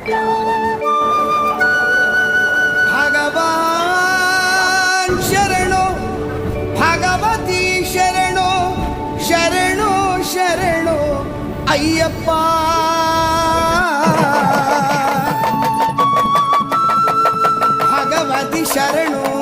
ಭಗವಾನ್ ಶರಣು ಭಗವತಿ ಶರಣು ಶರಣು ಶರಣು ಅಯ್ಯಪ್ಪ. ಭಗವತಿ ಶರಣು.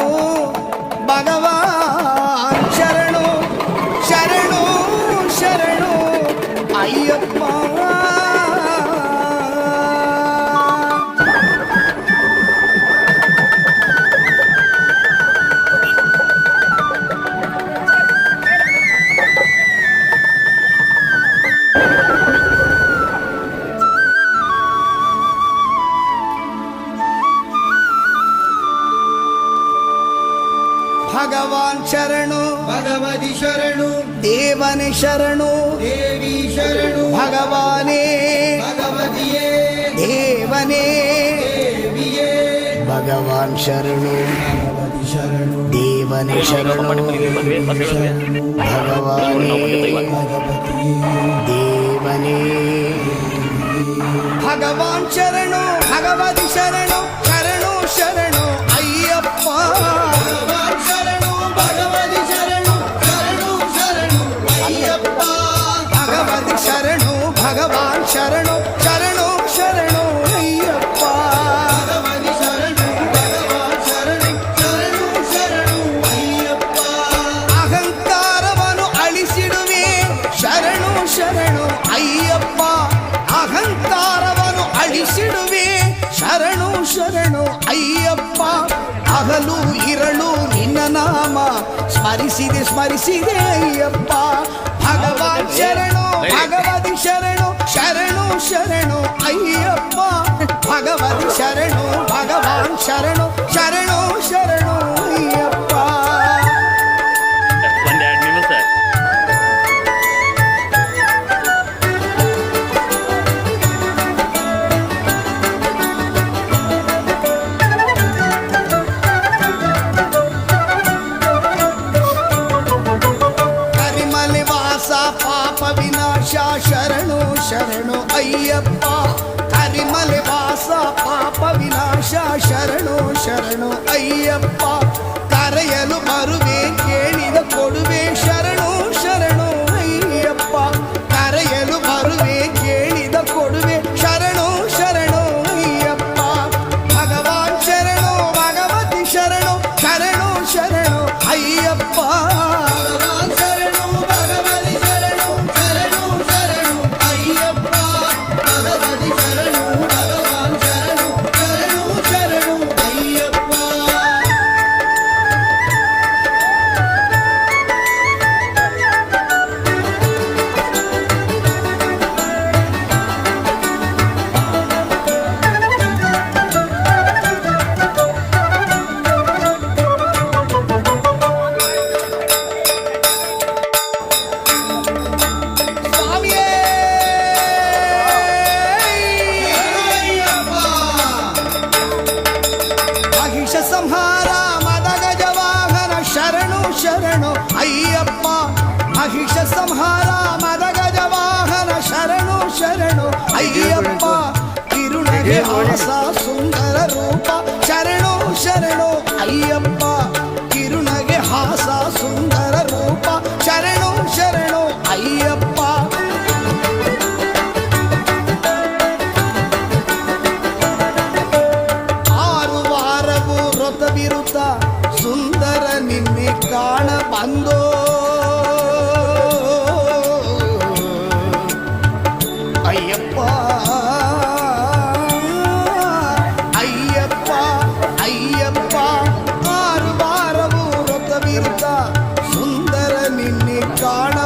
భగవాన్ శరణు భగవతి శరణు దేవని శరణు దేవి శరణు భగవానే భగవతి దేవనే భగవాన్ శరణు శరణు దేవని శరణు భగవానే దేవనే. భగవాన్ శరణు భగవతి శరణు ಶರಣು ಶರಣು ಅಯ್ಯಪ್ಪ ಹಗಲು ಇರಳು ನಿನ್ನ ನಾಮ ಸ್ಮರಿಸಿದೆ ಸ್ಮರಿಸಿದೆ ಅಯ್ಯಪ್ಪ ಭಗವಾನ್ ಶರಣು ಭಗವತಿ ಶರಣು ಶರಣು ಶರಣು ಅಯ್ಯಪ್ಪ ಭಗವತಿ ಶರಣು ಭಗವಾನ್ ಶರಣು ಶರಣು శరణు అయ్యప్ప కరిమలి వాస పాప వినాశ శరణు శరణు అయ్యప్ప కరయలు మరువే महिषसंहार मदगजवाहन शरणो शरणो अय्यप्पा महिषसंहार मदगजवाहन शरणो शरणो अय्यप्पा तिरुणगे आसा सुन्दर रूपा காண வந்தோ. ஐயப்பா ஐயப்பா ஐயப்பா ஆறு வாரமும் ரத்தவீர்த்தா சுந்தர நின்னி காண